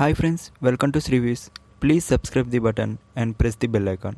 Hi friends welcome to Srivees please subscribe the button and press the bell icon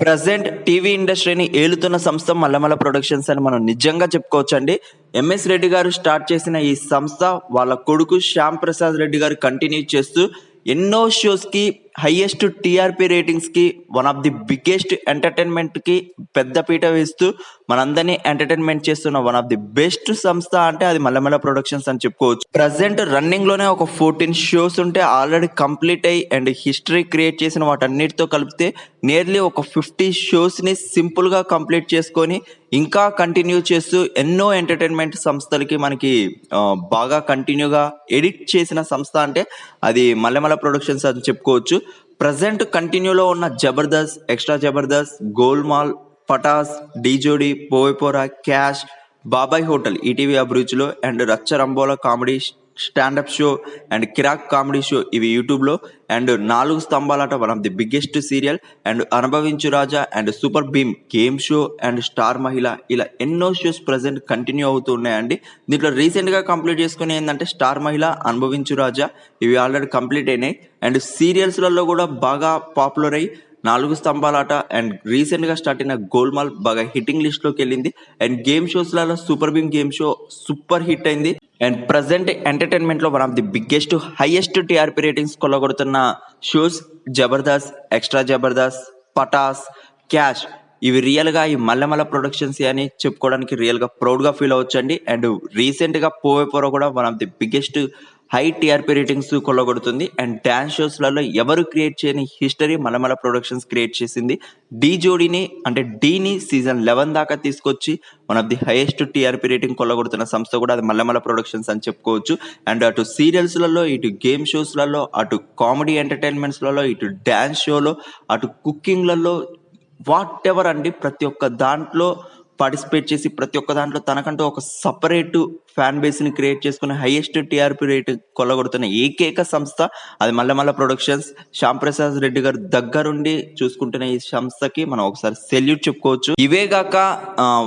present TV ఇండస్ట్రీని ఏలుతున్న సంస్థ మల్లమల productions అని మనం నిజంగా చెప్పుకోవచ్చండి. ఎంఎస్ రెడ్డి గారు స్టార్ట్ చేసిన ఈ సంస్థ వాళ్ళ కొడుకు శ్యామ్ ప్రసాద్ రెడ్డి గారు కంటిన్యూ చేస్తూ ఎన్నో షోస్కి హైయెస్ట్ టీఆర్పీ రేటింగ్స్కి వన్ ఆఫ్ ది బిగ్గెస్ట్ ఎంటర్టైన్మెంట్కి పెద్ద పీట వేస్తూ మనందరినీ ఎంటర్టైన్మెంట్ చేస్తున్న వన్ ఆఫ్ ది బెస్ట్ సంస్థ అంటే అది మల్లమల ప్రొడక్షన్స్ అని చెప్పుకోవచ్చు. ప్రజెంట్ రన్నింగ్లోనే ఒక ఫోర్టీన్ షోస్ ఉంటే ఆల్రెడీ కంప్లీట్ అయ్యి అండ్ హిస్టరీ క్రియేట్ చేసిన వాటన్నిటితో కలిపితే నియర్లీ ఒక ఫిఫ్టీ షోస్ని సింపుల్గా కంప్లీట్ చేసుకొని ఇంకా కంటిన్యూ చేస్తూ ఎన్నో ఎంటర్టైన్మెంట్ సంస్థలకి మనకి బాగా కంటిన్యూగా ఎడిట్ చేసిన సంస్థ అంటే అది మల్లెమల ప్రొడక్షన్స్ అని చెప్పుకోవచ్చు. ప్రజెంట్ కంటిన్యూలో ఉన్న జబర్దస్త్ ఎక్స్ట్రా జబర్దస్త్ గోల్మాల్ పటాస్ డీజోడి పోయిపోరా cash Babai hotel ETV అభిరుచిలో and Racha Rambola comedy standup show and Kiraak comedy show ఇవి యూట్యూబ్లో అండ్ నాలుగు స్తంభాలట one of the biggest serial and Anubhavinchu Raja and super Bheem game show and star Mahila ఇలా ఎన్నో shows present continue అవుతూ ఉన్నాయండి. దీంట్లో రీసెంట్గా complete చేసుకుని ఏంటంటే స్టార్ మహిళ అనుభవించు రాజా ఇవి ఆల్రెడీ కంప్లీట్ అయినాయి అండ్ సీరియల్స్లలో కూడా బాగా పాపులర్ అయ్యి నాలుగు స్తంభాలాట అండ్ రీసెంట్గా స్టార్ట్ అయిన గోల్మాల్ బాగా హిట్టింగ్ లిస్ట్లోకి వెళ్ళింది. And game షోస్లలో super Bheem game show super hit అయింది. And present ఎంటర్టైన్మెంట్లో one of the biggest highest TRP ratings కొల్లగొడుతున్న shows Jabardasth extra Jabardasth Patas cash ఇవి రియల్గా ఈ మల్లెమల్ల ప్రొడక్షన్స్ అని చెప్పుకోవడానికి రియల్గా ప్రౌడ్గా ఫీల్ అవ్వచ్చండి. అండ్ రీసెంట్గా పోవేపోరో కూడా one of the biggest high TRP ratings కొల్లగొడుతుంది. And dance షోస్లలో ఎవరు క్రియేట్ చేయని హిస్టరీ మలమల ప్రొడక్షన్స్ క్రియేట్ చేసింది. డీ జోడీని అంటే డీని సీజన్ లెవెన్ దాకా తీసుకొచ్చి one of the highest TRP rating కొల్లగొడుతున్న సంస్థ కూడా అది మల్లమల ప్రొడక్షన్స్ అని చెప్పుకోవచ్చు. అండ్ అటు సీరియల్స్లలో ఇటు గేమ్ షోస్లలో అటు కామెడీ ఎంటర్టైన్మెంట్స్లలో ఇటు డ్యాన్స్ షోలో అటు కుకింగ్లలో వాట్ ఎవర్ అండి ప్రతి ఒక్క దాంట్లో పార్టిసిపేట్ చేసి ప్రతి ఒక్క దాంట్లో తనకంటూ ఒక సపరేట్ ఫ్యాన్ బేస్ని క్రియేట్ చేసుకుని హైయెస్ట్ టీఆర్పీ రేట్ కొల్లగొడుతున్న ఏకైక సంస్థ అది మల్లమల్ల ప్రొడక్షన్స్. శ్యామ్ ప్రసాద్ రెడ్డి గారు దగ్గరుండి చూసుకుంటున్న ఈ సంస్థకి మనం ఒకసారి సెల్యూట్ చెప్పుకోవచ్చు. ఇవే గాక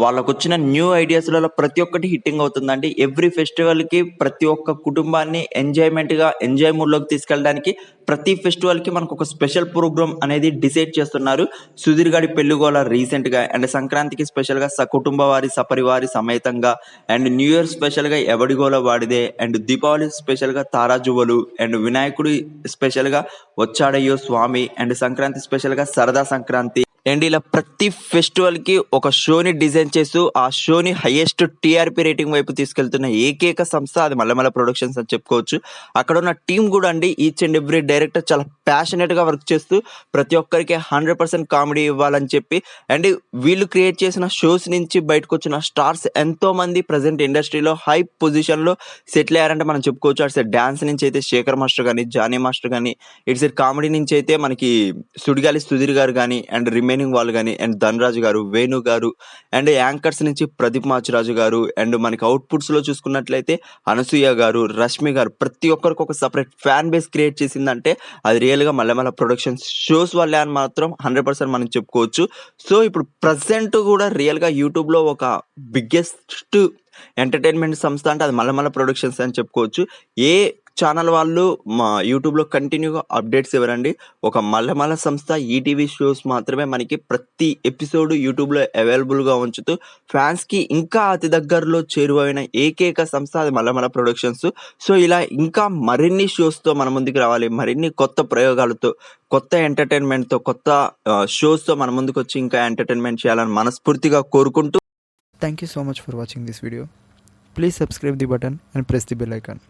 వాళ్ళకు వచ్చిన న్యూ ఐడియాస్లలో ప్రతి ఒక్కటి హిట్టింగ్ అవుతుందండి. ఎవ్రీ ఫెస్టివల్కి ప్రతి ఒక్క కుటుంబాన్ని ఎంజాయ్మెంట్గా ఎంజాయ్ మూడ్లోకి తీసుకెళ్ళడానికి ప్రతి ఫెస్టివల్కి మనకు ఒక స్పెషల్ ప్రోగ్రామ్ అనేది డిసైడ్ చేస్తున్నారు. సుధీర్ గారి పెళ్ళిగోల రీసెంట్గా అండ్ సంక్రాంతికి స్పెషల్గా సకుటుంబ వారి సపరివారి సమేతంగా అండ్ న్యూ ఇయర్ స్పెషల్ స్పెషల్గా ఎవడిగోల వాడిదే? అండ్ దీపావళి స్పెషల్గా తారాజువ్వలు అండ్ వినాయకుడి స్పెషల్గా వచ్చాడయ్యో స్వామి అండ్ సంక్రాంతి స్పెషల్గా సరదా సంక్రాంతి. అండ్ ఇలా ప్రతి ఫెస్టివల్కి ఒక షోని డిజైన్ చేస్తూ ఆ షోని హైయెస్ట్ టీఆర్పీ రేటింగ్ వైపు తీసుకెళ్తున్న ఏకైక సంస్థ అది మల్లమల్ల ప్రొడక్షన్స్ అని చెప్పుకోవచ్చు. అక్కడ ఉన్న టీం కూడా అండి ఈచ్ అండ్ ఎవ్రీ డైరెక్టర్ చాలా ప్యాషనెట్గా వర్క్ చేస్తూ ప్రతి ఒక్కరికి హండ్రెడ్ పర్సెంట్ కామెడీ ఇవ్వాలని చెప్పి అండ్ వీళ్ళు క్రియేట్ చేసిన షోస్ నుంచి బయటకు వచ్చిన స్టార్స్ ఎంతో మంది ప్రజెంట్ ఇండస్ట్రీలో హై పొజిషన్లో సెటిల్ అయ్యారంటే మనం చెప్పుకోవచ్చు. అటు సైడ్ డాన్స్ నుంచి అయితే శేఖర్ మాస్టర్ కానీ జానీ మాస్టర్ కానీ ఇటు సైడ్ కామెడీ నుంచి అయితే మనకి సుడిగాలి సుధీర్ గారు కానీ అండ్ రిమైనింగ్ వాళ్ళు కానీ అండ్ ధనరాజు గారు వేణు గారు అండ్ యాంకర్స్ నుంచి ప్రదీప్ మాచిరాజు గారు అండ్ మనకి అవుట్పుట్స్లో చూసుకున్నట్లయితే అనసూయ గారు రష్మి గారు ప్రతి ఒక్కరికి ఒక సపరేట్ ఫ్యాన్ బేస్ క్రియేట్ చేసిందంటే అది రియల్గా మల్లెమల్ల ప్రొడక్షన్స్ షోస్ వల్లే అని మాత్రం హండ్రెడ్ పర్సెంట్ మనం చెప్పుకోవచ్చు. సో ఇప్పుడు ప్రజెంట్ కూడా రియల్గా యూట్యూబ్లో ఒక బిగ్గెస్ట్ ఎంటర్టైన్మెంట్ సంస్థ అంటే అది మల్లమల్ల ప్రొడక్షన్స్ అని చెప్పుకోవచ్చు. ఏ ఛానల్ వాళ్ళు మా యూట్యూబ్లో కంటిన్యూగా అప్డేట్స్ ఇవ్వరండి. ఒక మల్లమల సంస్థ ఈటీవీ షోస్ మాత్రమే మనకి ప్రతి ఎపిసోడ్ యూట్యూబ్లో అవైలబుల్గా ఉంచుతూ ఫ్యాన్స్కి ఇంకా అతి దగ్గరలో చేరువైన ఏకైక సంస్థ అది మల్లమల ప్రొడక్షన్స్. సో ఇలా ఇంకా మరిన్ని షోస్తో మన ముందుకు రావాలి. మరిన్ని కొత్త ప్రయోగాలతో కొత్త ఎంటర్టైన్మెంట్తో కొత్త షోస్తో మన ముందుకు వచ్చి ఇంకా ఎంటర్టైన్మెంట్ చేయాలని మనస్ఫూర్తిగా కోరుకుంటూ thank you so much for watching this video please subscribe the button and press the bell icon